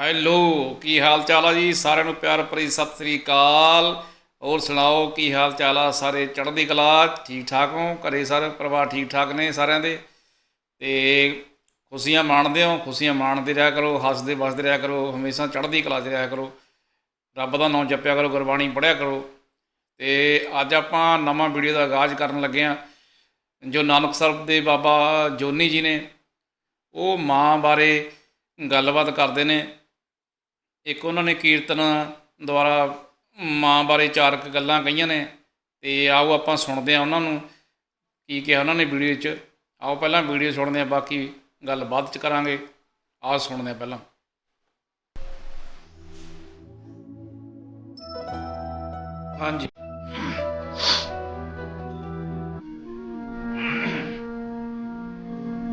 Hello, ਕੀ ਹਾਲ ਚਾਲ ਆ ਜੀ? ਸਾਰਿਆਂ ਨੂੰ ਪਿਆਰ ਭਰੀ ਸਤਿ ਸ੍ਰੀ ਅਕਾਲ। ਹੋਰ ਸੁਣਾਓ, ਕੀ ਹਾਲ ਚਾਲ ਆ ਸਾਰੇ ਚੜ੍ਹਦੀ ਕਲਾ? ਠੀਕ ਠਾਕ ਹੋ? ਘਰੇ ਸਾਰੇ ਪਰਿਵਾਰ ਠੀਕ ਠਾਕ ਨੇ ਸਾਰਿਆਂ ਦੇ? ਤੇ ਖੁਸ਼ੀਆਂ ਮਾਣਦੇ ਹੋ? ਖੁਸ਼ੀਆਂ ਮਾਣਦੇ ਰਿਹਾ ਕਰੋ, ਹੱਸਦੇ ਵਸਦੇ ਰਿਹਾ ਕਰੋ, ਹਮੇਸ਼ਾ ਚੜ੍ਹਦੀ ਕਲਾ 'ਚ ਰਿਹਾ ਕਰੋ। ਰੱਬ ਦਾ ਨਾਮ ਜਪਿਆ ਕਰੋ, ਗੁਰਬਾਣੀ ਪੜ੍ਹਿਆ ਕਰੋ। ਤੇ ਅੱਜ ਆਪਾਂ ਨਵਾਂ ਵੀਡੀਓ ਦਾ ਆਗਾਜ਼ ਕਰਨ ਲੱਗੇ ਹਾਂ। ਜੋ ਨਾਨਕ ਸਾਹਿਬ ਦੇ ਬਾਬਾ ਜੋਨੀ ਜੀ ਨੇ, ਉਹ ਮਾਂ ਬਾਰੇ ਗੱਲਬਾਤ ਕਰਦੇ ਨੇ। ਇੱਕ ਉਹਨਾਂ ਨੇ ਕੀਰਤਨ ਦੁਆਰਾ ਮਾਂ ਬਾਰੇ ਚਾਰ ਕੁ ਗੱਲਾਂ ਕਹੀਆਂ ਨੇ ਅਤੇ ਆਓ ਆਪਾਂ ਸੁਣਦੇ ਹਾਂ ਉਹਨਾਂ ਨੂੰ ਕੀ ਕਿਹਾ ਉਹਨਾਂ ਨੇ ਵੀਡੀਓ 'ਚ। ਆਓ ਪਹਿਲਾਂ ਵੀਡੀਓ ਸੁਣਦੇ ਹਾਂ, ਬਾਕੀ ਗੱਲ ਬਾਅਦ 'ਚ ਕਰਾਂਗੇ। ਆਓ ਸੁਣਦੇ ਹਾਂ ਪਹਿਲਾਂ। ਹਾਂਜੀ।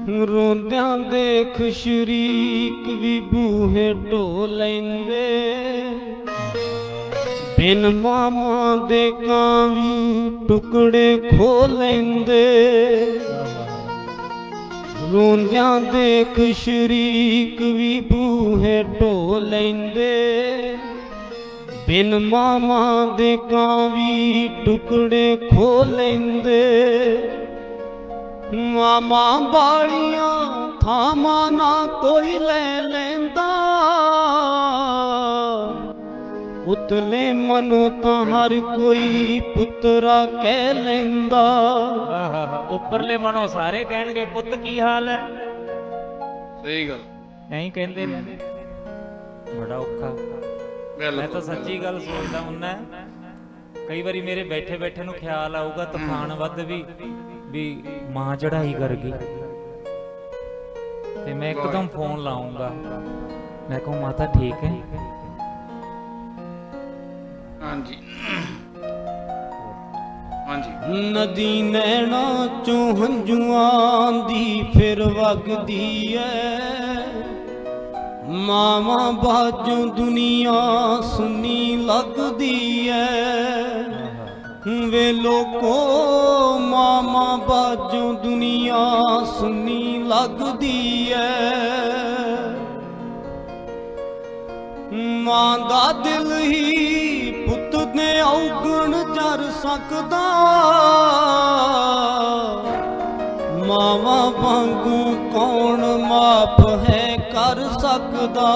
ਰੋਂਦਿਆਂ ਦੇਖ ਸ਼ਰੀਕ ਵੀ ਬੂਹੇ ਢੋ ਲੈਂਦੇ। ਬਿਨ ਮਾਮਾ ਦੇ ਕਾਂਵੀ ਟੁਕੜੇ ਖੋ ਲੈਂਦੇ। ਰੋਂਦਿਆਂ ਦੇਖ ਸ਼ਰੀਕ ਵੀ ਬੂਹੇ ਢੋ ਲੈਂਦੇ। ਬਿਨ ਮਾਮਾ ਦੇ ਕਾਂਵੀ ਟੁਕੜੇ ਖੋ ਲੈਂਦੇ। ਮਾਮਾ ਬਾੜੀਆਂ ਥਾਵਾਂ ਨਾ ਕੋਈ ਲੈ ਲੈਂਦਾ। ਉਤਲੇ ਮਨੋਂ ਤਾਂ ਹਰ ਕੋਈ ਪੁੱਤਰਾ ਕਹਿ ਲੈਂਦਾ। ਉੱਪਰਲੇ ਮਨੋਂ ਸਾਰੇ ਕਹਿਣਗੇ ਪੁੱਤ ਕੀ ਹਾਲ ਹੈ? ਸਹੀ ਗੱਲ। ਐਂ ਕਹਿੰਦੇ ਨੇ। ਬੜਾ ਔਖਾ। ਮੈਂ ਤਾਂ ਸੱਚੀ ਗੱਲ ਸੋਚਦਾ ਹੁੰਨਾ ਕਈ ਵਾਰੀ ਮੇਰੇ ਬੈਠੇ ਬੈਠੇ ਨੂੰ ਖਿਆਲ ਆਊਗਾ ਤੂਫਾਨ ਵੱਧ ਵੀ ਵੀ ਮਾਂ ਚੜਾਈ ਕਰ ਗਈ ਤੇ ਮੈਂ ਇੱਕਦਮ ਫੋਨ ਲਾਉਂਗਾ। ਮੈਂ ਕਹੂੰ ਮਾਤਾ ਠੀਕ ਹੈ? ਹਾਂਜੀ। ਹਾਂਜੀ। ਨਦੀ ਨੈਣਾ ਚੋਂ ਹੰਝੂਆਂ ਦੀ ਫਿਰ ਵਗਦੀ ਐ। ਮਾਵਾਂ ਬਾਝੋਂ ਦੁਨੀਆ ਸੁੰਨੀ ਲੱਗਦੀ ਐ। ਵੇ ਲੋਕੋ ਮਾਮਾ ਬਾਝੋਂ ਦੁਨੀਆ ਸੁੰਨੀ ਲੱਗਦੀ ਐ। ਮਾਂ ਦਾ ਦਿਲ ਹੀ ਪੁੱਤ ਨੇ ਔਗਣ ਜਰ ਸਕਦਾ। ਮਾਵਾ ਵਾਂਗੂ ਕੌਣ ਮਾਪ ਹੈ ਕਰ ਸਕਦਾ।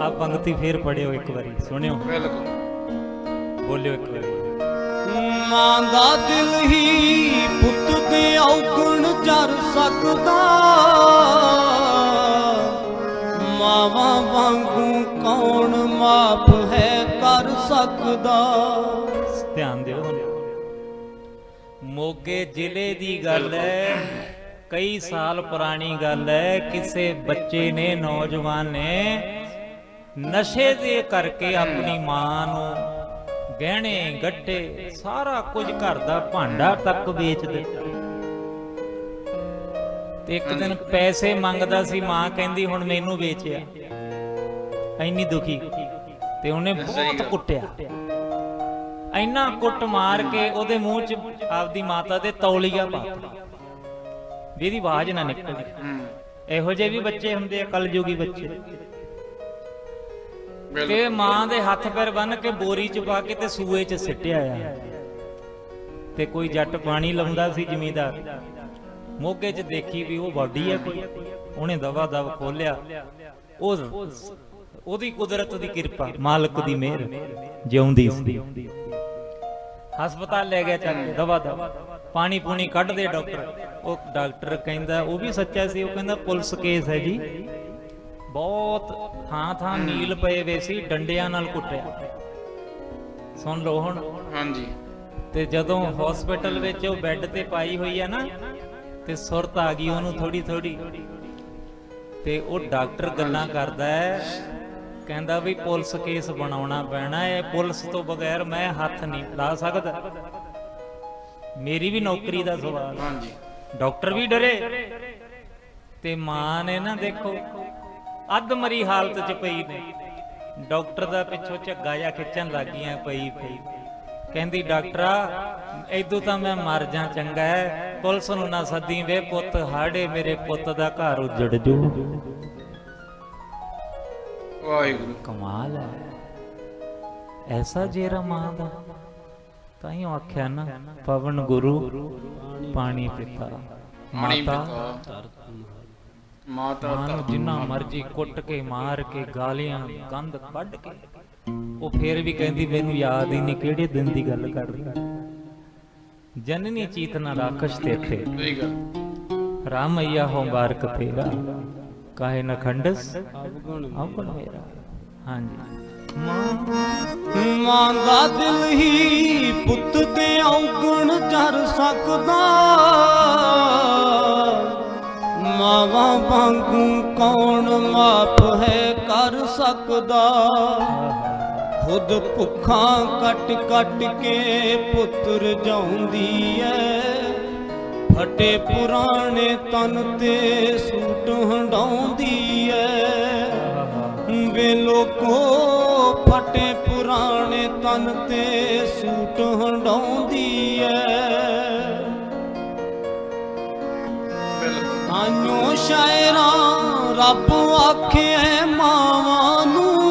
ਆ ਪੰਕਤੀ ਫੇਰ ਪੜਿਓ ਇੱਕ ਵਾਰੀ ਸੁਣਿਓ। ਬਿਲਕੁਲ। ਬੋਲਿਓ ਇੱਕ ਵਾਰੀ। ਮਾਂ ਦਾ ਦਿਲ ਹੀ ਪੁੱਤ ਦੇ ਔਗਣ ਜਰ ਸਕਦਾ। ਮਾਵਾ ਵਾਂਗੂ ਕੌਣ ਮਾਪ ਹੈ ਕਰ ਸਕਦਾ। ਧਿਆਨ ਦਿਓ ਮੋਗੇ ਜ਼ਿਲ੍ਹੇ ਦੀ ਗੱਲ ਹੈ, ਕਈ ਸਾਲ ਪੁਰਾਣੀ ਗੱਲ ਹੈ, ਕਿਸੇ ਬੱਚੇ ਨੇ, ਨੌਜਵਾਨ ਨੇ ਨਸ਼ੇ ਦੇ ਕਰਕੇ ਆਪਣੀ ਮਾਂ ਨੂੰ ਗਹਿਣੇ ਗੱਟੇ ਸਾਰਾ ਕੁਝ ਘਰ ਦਾ ਭਾਂਡਾ ਤੱਕ ਵੇਚ ਦਿੱਤਾ। ਤੇ ਇੱਕ ਦਿਨ ਪੈਸੇ ਮੰਗਦਾ ਸੀ ਮਾਂ ਕਹਿੰਦੀ ਹੁਣ ਮੈਨੂੰ ਵੇਚਿਆ। ਐਨੀ ਦੁਖੀ। ਤੇ ਉਹਨੇ ਬਹੁਤ ਕੁੱਟਿਆ। ਇੰਨਾ ਕੁੱਟ ਮਾਰ ਕੇ ਉਹਦੇ ਮੂੰਹ 'ਚ ਆਪਦੀ ਮਾਤਾ ਦੇ ਤੌਲੀਆ ਪਾਤਾ ਵੀ ਇਹਦੀ ਆਵਾਜ਼ ਨਾ ਨਿਕਲੇ। ਹੂੰ। ਇਹੋ ਜਿਹੇ ਵੀ ਬੱਚੇ ਹੁੰਦੇ ਆ ਕਲਯੁਗੀ ਬੱਚੇ। ਤੇ ਮਾਂ ਦੇ ਹੱਥ ਪੈਰ ਬੰਨ ਕੇ ਬੋਰੀ 'ਚ ਪਾ ਕੇ ਤੇ ਸੂਏ 'ਚ ਸਿੱਟਿਆ ਆ। ਤੇ ਕੋਈ ਜੱਟ ਪਾਣੀ ਲਾਉਂਦਾ ਸੀ ਜ਼ਮੀਂਦਾਰ। ਮੋਗੇ 'ਚ ਦੇਖੀ ਵੀ ਉਹ ਬਾਡੀ ਆ ਕੋਈ। ਉਹਨੇ ਦਵਾ ਦਵ ਖੋਲਿਆ। ਉਹ ਉਹਦੀ ਕੁਦਰਤ ਦੀ ਕਿਰਪਾ ਮਾਲਕ ਦੀ ਮਿਹਰ ਜਿਉਂਦੀ ਸੀ। ਹਸਪਤਾਲ ਲੈ ਗਿਆ ਚੱਕ ਕੇ ਦਵਾ ਦਵਾ। ਪਾਣੀ ਪੂਣੀ ਕੱਢਦੇ ਡਾਕਟਰ। ਉਹ ਡਾਕਟਰ ਕਹਿੰਦਾ ਉਹ ਵੀ ਸੱਚਾ ਸੀ। ਉਹ ਕਹਿੰਦਾ ਪੁਲਿਸ ਕੇਸ ਹੈ ਜੀ। ਬਹੁਤ ਥਾਂ ਥਾਂ ਨੀਲ ਪਏ ਵੇ ਸੀ ਡੰਡਿਆਂ ਨਾਲ ਕੁੱਟਿਆ। ਸੁਣ ਲਓ ਹੁਣ। ਹਾਂਜੀ। ਤੇ ਜਦੋਂ ਹਸਪੀਟਲ ਵਿੱਚ ਉਹ ਬੈੱਡ ਤੇ ਪਾਈ ਹੋਈ ਹੈ ਨਾ ਤੇ ਸੁਰਤ ਆ ਗਈ ਉਹਨੂੰ ਥੋੜੀ ਥੋੜੀ ਤੇ ਉਹ ਡਾਕਟਰ ਗੱਲਾਂ ਕਰਦਾ ਹੈ ਕਹਿੰਦਾ ਵੀ ਪੁਲਿਸ ਕੇਸ ਬਣਾਉਣਾ ਪੈਣਾ ਹੈ ਪੁਲਿਸ ਤੋਂ ਬਗੈਰ ਮੈਂ ਹੱਥ ਨਹੀਂ ਲਾ ਸਕਦਾ। ਮੇਰੀ ਵੀ ਨੌਕਰੀ ਦਾ ਸਵਾਲ। ਹਾਂਜੀ। ਡਾਕਟਰ ਵੀ ਡਰੇ। ਤੇ ਮਾਂ ਨੇ ਨਾ ਦੇਖੋ ਅੱਧ ਮਰੀ ਹਾਲਤ 'ਚ ਪਈ ਨੇ। ਡਾਕਟਰ ਦਾ ਪਿੱਛੋਂ ਝੱਗਾ ਜਾਂ ਖਿੱਚਣ ਲੱਗੀਆਂ ਪਈ ਪਈ। ਕਹਿੰਦੀ ਡਾਕਟਰਾ ਐਦੂ ਤਾਂ ਮੈਂ ਮਰ ਜਾ ਚੰਗਾ ਹੈ ਪੁਲਿਸ ਨੂੰ ਨਾ ਸੱਦੀ ਵੇ ਪੁੱਤ ਹਾੜੇ ਮੇਰੇ ਪੁੱਤ ਦਾ ਘਰ ਉੱਜੜ ਜੂ। ਵਾਹਿਗੁਰੂ। ਕਮਾਲ ਹੈ ਐਸਾ ਜੇਰਾ ਮਾਂ ਦਾ। ਤਾਂ ਹੀ ਆਖਿਆ ਨਾ ਪਵਨ ਗੁਰੂ ਪਾਣੀ ਪਿਤਾ। ਮਾਤਾ ਮਾਤਾ ਨੂੰ ਜਿੰਨਾ ਮਰਜ਼ੀ ਕੁੱਟ ਕੇ ਮਾਰ ਕੇ ਗਾਲੀਆਂ ਗੰਦ ਕੱਢ ਕੇ। ਉਹ ਫੇਰ ਵੀ ਕਹਿੰਦੀ ਮੈਨੂੰ ਯਾਦ ਹੀ ਨਹੀਂ ਕਿਹੜੇ ਦਿਨ ਦੀ ਗੱਲ ਕਰ ਰਹੀ ਜਨਨੀ ਚੀਤ ਨਾ ਰਾਖਸ਼ ਤੇਥੇ ਸਹੀ ਗੱਲ ਰਾਮਈਆ ਹੋ ਬਾਰਕ ਤੇਰਾ ਕਾਹੇ ਨ ਖੰਡਸ? ਆਪਣ ਮੇਰਾ ਹਾਂਜੀ। ਮਾਂ ਮਾਂ ਦਾ ਦਿਲ ਹੀ ਪੁੱਤ ਤੇ ਔਗਣ ਜਰ ਸਕਦਾ। ਵਾਂਗੂ ਕੌਣ ਮਾਪ ਹੈ ਕਰ ਸਕਦਾ? ਖੁਦ ਭੁੱਖਾਂ ਕੱਟ ਕੱਟ ਕੇ ਪੁੱਤਰ ਜਾਉਂਦੀ ਐ। ਫਟੇ ਪੁਰਾਣੇ ਤਨ ਤੇ ਸੂਟ ਹੰਡਾਉਂਦੀ ਐ। ਵੇ ਲੋਕੋ, ਫਟੇ ਪੁਰਾਣੇ ਤਨ ਤੇ ਸੂਟ ਹੰਡਾਉਂਦੀ ਐ। ਤਾਨੋ ਸ਼ਾਇਰਾਂ ਰੱਬ ਆਖੇ ਮਾਵਾਂ ਨੂੰ।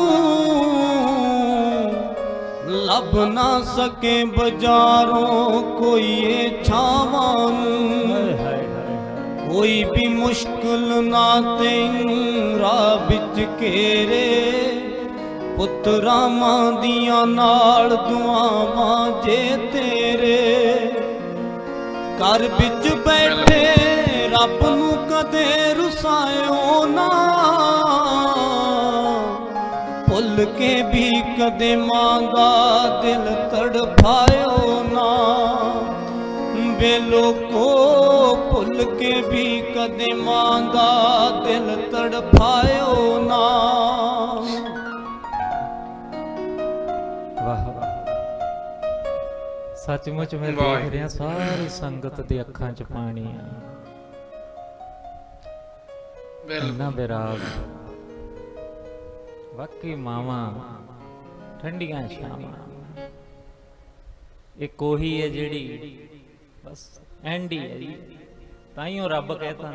ਲੱਭ ਨਾ ਸਕੇ ਬਾਜ਼ਾਰੋਂ ਕੋਈ ਇਹ ਛਾਵਾਂ ਨੂੰ। ਕੋਈ ਵੀ ਮੁਸ਼ਕਲ ਨਾ ਤੈਨੂੰ ਰਾਹ ਵਿੱਚ ਘੇਰੇ। ਪੁੱਤਰਾਂ ਮਾਂ ਦੀਆਂ ਨਾਲ ਦੁਆਵਾਂ ਜੇ ਤੇਰੇ। ਘਰ ਵਿੱਚ ਬੈਠੇ ਰੱਬ ਨੂੰ ਕਦੇ ਰੁਸਾਇਓ ਨਾ। ਭੁੱਲ ਕੇ ਵੀ ਕਦੇ ਮਾਂ ਦਾ ਦਿਲ ਤੜਫਾਇਓ ਨਾ। ਵੇ ਲੋਕੋ ਭੁੱਲ ਕੇ ਵੀ ਕਦੇ ਮਾਂ ਦਾ ਦਿਲ ਤੜਫਾਇਓ ਨਾ। ਵਾਹ ਸੱਚਮੁੱਚ ਮੈਂ। ਦੇਖ ਰਿਹਾ ਸਾਰੀ ਸੰਗਤ ਦੇ ਅੱਖਾਂ 'ਚ ਪਾਣੀ ਆ। ਇੰਨਾ ਬਿਰਾਗ। ਵਾਕਈ ਮਾਵਾਂ ਠੰਡੀਆਂ ਸ਼ਾਮਾਂ ਇਹ ਕੋਹੀ ਹੈ ਜਿਹੜੀ ਬਸ ਐਂਡੀ ਹੈ ਜੀ। ਤਾਂ ਹੀ ਉਹ ਰੱਬ ਕਹਿਤਾ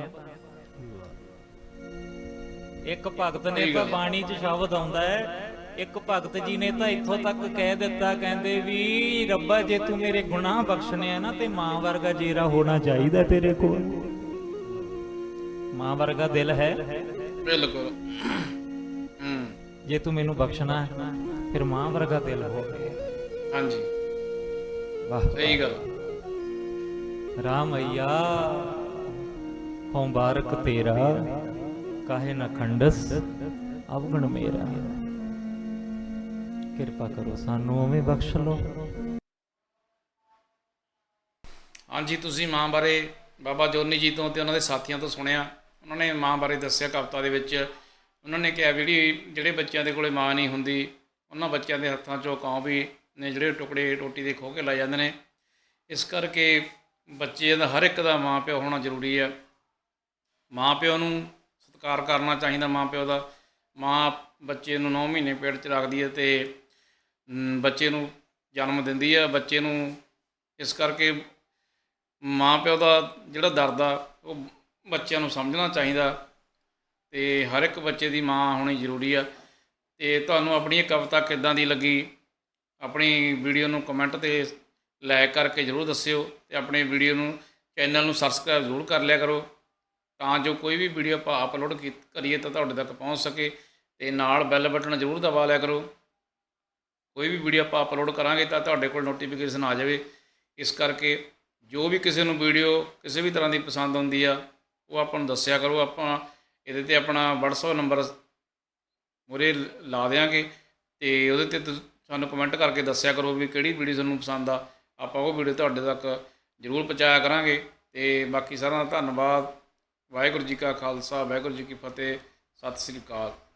ਇੱਕ ਭਗਤ ਨੇ ਤਾਂ ਬਾਣੀ 'ਚ ਸ਼ਬਦ ਆਉਂਦਾ ਹੈ, ਇੱਕ ਭਗਤ ਜੀ ਨੇ ਤਾਂ ਇੱਥੋਂ ਤੱਕ ਕਹਿ ਦਿੱਤਾ, ਕਹਿੰਦੇ ਵੀ ਰੱਬਾ ਜੇ ਤੂੰ ਮੇਰੇ ਗੁਨਾਹ ਬਖਸ਼ਨੇ ਆ ਨਾ, ਤੇ ਮਾਂ ਵਰਗਾ ਜੀਰਾ ਹੋਣਾ ਚਾਹੀਦਾ ਤੇਰੇ ਕੋਲ। ਮਾਂ ਵਰਗਾ ਦਿਲ ਹੈ। ਬਿਲਕੁਲ। ਹੂੰ। ਜੇ ਤੂੰ ਮੈਨੂੰ ਬਖਸ਼ਣਾ ਹੈ, ਫਿਰ ਮਾਂ ਵਰਗਾ ਦਿਲ ਹੋਵੇ ਹਾਂਜੀ। ਵਾਹ ਸਹੀ ਗੱਲ ਰਾਮਈਆ ਹਉ ਬਾਰਕ ਤੇਰਾ ਕਾਹੇ ਨਾ ਖੰਡਸ ਅਵਗਣ ਮੇਰਾ। ਕਿਰਪਾ ਕਰੋ ਸਾਨੂੰ ਉਵੇਂ ਬਖਸ਼ ਲਓ। ਹਾਂਜੀ ਤੁਸੀਂ ਮਾਂ ਬਾਰੇ ਬਾਬਾ ਜੋਨੀ ਜੀ ਤੋਂ ਤੇ ਉਹਨਾਂ ਦੇ ਸਾਥੀਆਂ ਤੋਂ ਸੁਣਿਆ। ਉਹਨਾਂ ਨੇ ਮਾਂ ਬਾਰੇ ਦੱਸਿਆ ਕਵਿਤਾ ਦੇ ਵਿੱਚ। ਉਹਨਾਂ ਨੇ ਕਿਹਾ ਜਿਹੜੀ ਜਿਹੜੇ ਬੱਚਿਆਂ ਦੇ ਕੋਲੇ ਮਾਂ ਨਹੀਂ ਹੁੰਦੀ, ਉਹਨਾਂ ਬੱਚਿਆਂ ਦੇ ਹੱਥਾਂ 'ਚੋਂ ਕਾਂ ਵੀ ਨੇ ਜਿਹੜੇ ਟੁਕੜੇ ਰੋਟੀ ਦੇ ਖੋਹ ਕੇ ਲੈ ਜਾਂਦੇ ਨੇ। ਇਸ ਕਰਕੇ ਬੱਚੇ ਦਾ ਹਰ ਇੱਕ ਦਾ ਮਾਂ ਪਿਓ ਹੋਣਾ ਜ਼ਰੂਰੀ ਹੈ ਮਾਂ ਪਿਓ ਨੂੰ ਸਤਿਕਾਰ ਕਰਨਾ ਚਾਹੀਦਾ ਮਾਂ ਪਿਓ ਦਾ। ਮਾਂ ਬੱਚੇ ਨੂੰ 9 ਮਹੀਨੇ ਪੇਟ 'ਚ ਰੱਖਦੀ ਹੈ ਤੇ ਬੱਚੇ ਨੂੰ ਜਨਮ ਦਿੰਦੀ ਹੈ ਬੱਚੇ ਨੂੰ ਇਸ ਕਰਕੇ ਮਾਂ ਪਿਓ ਦਾ ਜਿਹੜਾ ਦਰਦ ਆ, ਉਹ ਬੱਚਿਆਂ ਨੂੰ ਸਮਝਣਾ ਚਾਹੀਦਾ ਅਤੇ ਹਰ ਇੱਕ ਬੱਚੇ ਦੀ ਮਾਂ ਹੋਣੀ ਜ਼ਰੂਰੀ ਆ। ਅਤੇ ਤੁਹਾਨੂੰ ਆਪਣੀ ਇਹ ਕਵਿਤਾ ਕਿੱਦਾਂ ਦੀ ਲੱਗੀ, ਆਪਣੀ ਵੀਡੀਓ ਨੂੰ ਕਮੈਂਟ ਤੇ ਲਾਇਕ ਕਰਕੇ ਜ਼ਰੂਰ ਦੱਸਿਓ ਅਤੇ ਆਪਣੇ ਵੀਡੀਓ ਨੂੰ ਚੈਨਲ ਨੂੰ ਸਬਸਕ੍ਰਾਈਬ ਜ਼ਰੂਰ ਕਰ ਲਿਆ ਕਰੋ ਤਾਂ ਜੋ ਕੋਈ ਵੀ ਵੀਡੀਓ ਆਪਾਂ ਅਪਲੋਡ ਕੀ- ਕਰੀਏ ਤਾਂ ਤੁਹਾਡੇ ਤੱਕ ਪਹੁੰਚ ਸਕੇ ਅਤੇ ਨਾਲ ਬੈਲ ਬਟਨ ਜ਼ਰੂਰ ਦਬਾ ਲਿਆ ਕਰੋ। ਕੋਈ ਵੀ ਵੀਡੀਓ ਆਪਾਂ ਅਪਲੋਡ ਕਰਾਂਗੇ ਤਾਂ ਤੁਹਾਡੇ ਕੋਲ ਨੋਟੀਫਿਕੇਸ਼ਨ ਆ ਜਾਵੇ। ਇਸ ਕਰਕੇ ਜੋ ਵੀ ਕਿਸੇ ਨੂੰ ਵੀਡੀਓ ਕਿਸੇ ਵੀ ਤਰ੍ਹਾਂ ਦੀ ਪਸੰਦ ਆਉਂਦੀ ਆ ਉਹ ਆਪਾਂ ਨੂੰ ਦੱਸਿਆ ਕਰੋ, ਆਪਾਂ ਇਹਦੇ ਤੇ ਆਪਣਾ WhatsApp ਨੰਬਰ ਮੁਰੇ ਲਾ ਦਿਆਂਗੇ ਤੇ ਉਹਦੇ ਤੇ ਤੁਸੀਂ ਸਾਨੂੰ ਕਮੈਂਟ ਕਰਕੇ ਦੱਸਿਆ ਕਰੋ ਵੀ ਕਿਹੜੀ ਵੀਡੀਓ ਤੁਹਾਨੂੰ ਪਸੰਦ ਆ। ਆਪਾਂ ਉਹ ਵੀਡੀਓ ਤੁਹਾਡੇ ਤੱਕ ਜ਼ਰੂਰ ਪਹੁੰਚਾਇਆ ਕਰਾਂਗੇ। ਤੇ ਬਾਕੀ ਸਾਰਿਆਂ ਦਾ ਧੰਨਵਾਦ। ਵਾਹਿਗੁਰੂ ਜੀ ਕਾ ਖਾਲਸਾ, ਵਾਹਿਗੁਰੂ ਜੀ ਕੀ ਫਤਿਹ। ਸਤਿ ਸ੍ਰੀ ਅਕਾਲ।